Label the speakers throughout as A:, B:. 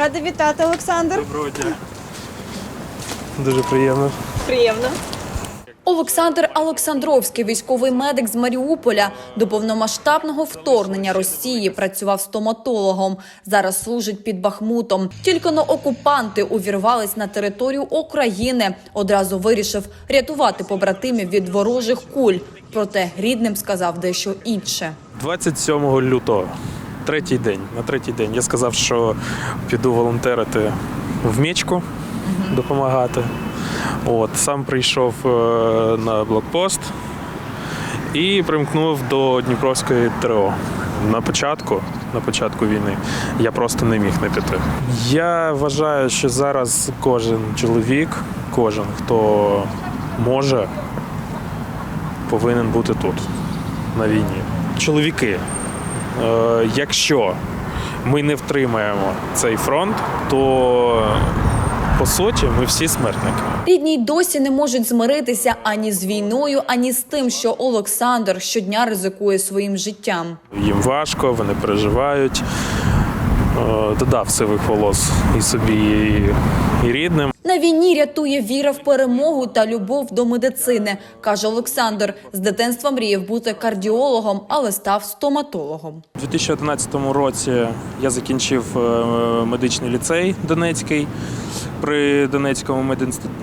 A: Рада вітати, Олександр.
B: Доброго дня. Дуже приємно.
A: Приємно. Олександр Олександровський, військовий медик з Маріуполя, до повномасштабного вторгнення Росії працював стоматологом. Зараз служить під Бахмутом. Тільки но окупанти увірвались на територію України. Одразу вирішив рятувати побратимів від ворожих куль. Проте рідним сказав дещо інше.
B: 27 лютого, третій день. На третій день я сказав, що піду волонтерити в мічку, допомагати. От, сам прийшов е, на блокпост і примкнув до Дніпровської ТРО. На початку, на початку війни я просто не міг не піти. Я вважаю, що зараз кожен чоловік, кожен, хто може, повинен бути тут, на війні. Чоловіки, якщо ми не втримаємо цей фронт, то по суті ми всі смертники.
A: Рідні й досі не можуть змиритися ані з війною, ані з тим, що Олександр щодня ризикує своїм життям.
B: Їм важко, вони переживають. Е, Додав сивих волос і собі, і, і рідним.
A: На війні рятує віра в перемогу та любов до медицини, каже Олександр. З дитинства мріяв бути кардіологом, але став стоматологом.
B: У 2011 році я закінчив е, медичний ліцей Донецький при Донецькому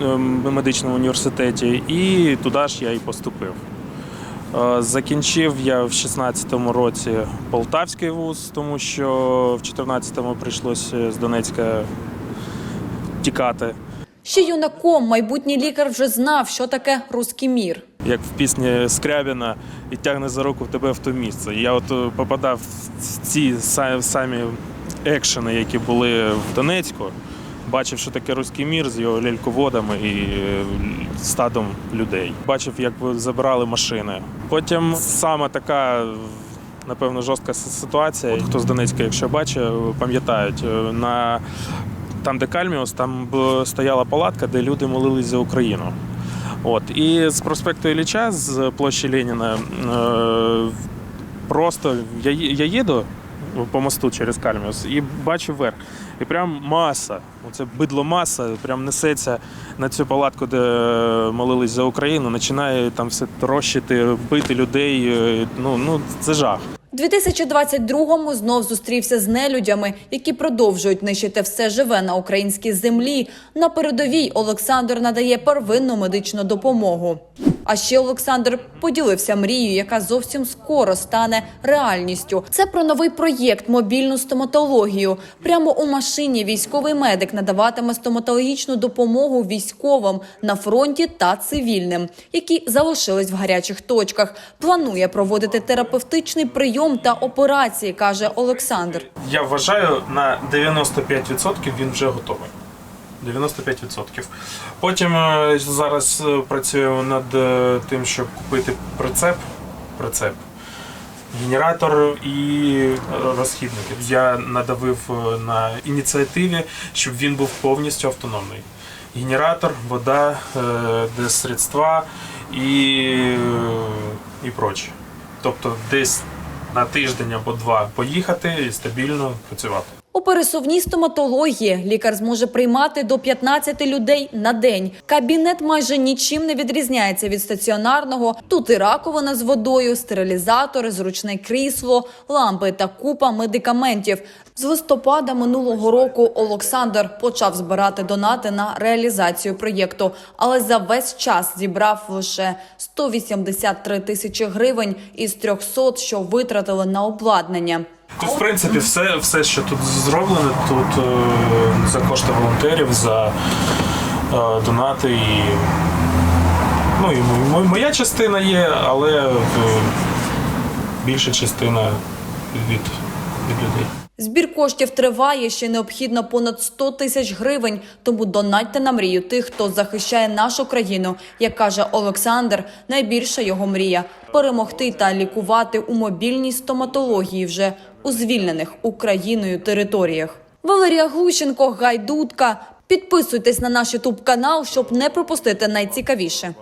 B: е, медичному університеті, і туди ж я і поступив. Е, Закінчив я в 16-му році Полтавський вуз, тому що в 14-му прийшлося з Донецька тікати.
A: Ще юнаком майбутній лікар вже знав, що таке руський мір.
B: Як в пісні Скрябіна і тягне за руку тебе в то місце. Я от е, попадав в ці самі екшени, які були в Донецьку. Бачив, що таке руський мір з його ляльководами і е, стадом людей. Бачив, як забирали машини. Потім саме така, напевно, жорстка ситуація. Хто з Донецька, якщо бачив, пам'ятають е, на там, де Кальміус, там стояла палатка, де люди молились за Україну. От і з проспекту Ілліча, з площі Леніна, е, просто я, я їду по мосту через Кальміус і бачу верх. І прям маса, оце бидло маса, прям несеться на цю палатку, де молились за Україну, починає там все трощити, бити людей. е, Ну, ну це жах.
A: У 2022-му знов зустрівся з нелюдями, які продовжують нищити все живе на українській землі. На передовій Олександр надає первинну медичну допомогу. А ще Олександр поділився мрією, яка зовсім скоро стане реальністю. Це про новий проєкт мобільну стоматологію. Прямо у машині військовий медик надаватиме стоматологічну допомогу військовим на фронті та цивільним, які залишились в гарячих точках. Планує проводити терапевтичний прийом та операції, каже Олександр.
B: Я вважаю, на 95% він вже готовий. 95%. Потім е, зараз е, працюємо над е, тим, щоб купити прицеп. прицеп генератор і розхідники. Я надавив на ініціативі, щоб він був повністю автономний. Генератор, вода, средства і, і проче. Тобто десь на тиждень або два поїхати і стабільно працювати.
A: У пересувній стоматології лікар зможе приймати до 15 людей на день. Кабінет майже нічим не відрізняється від стаціонарного. Тут і раковина з водою, стерилізатори, зручне крісло, лампи та купа медикаментів. З листопада минулого року Олександр почав збирати донати на реалізацію проєкту, але за весь час зібрав лише 183 тисячі гривень із 300, що витратили на обладнання.
B: Тут, в принципі, все, все що тут зроблено, тут е, за кошти волонтерів, за е, донати і. Ну, і мо- моя частина є, але е, більша частина від, від людей.
A: Збір коштів триває, ще необхідно понад 100 тисяч гривень. Тому донатьте на мрію тих, хто захищає нашу країну. Як каже Олександр, найбільша його мрія перемогти та лікувати у мобільній стоматології вже у звільнених Україною територіях. Валерія Глущенко, Гайдутка. Підписуйтесь на наш ютуб канал, щоб не пропустити найцікавіше.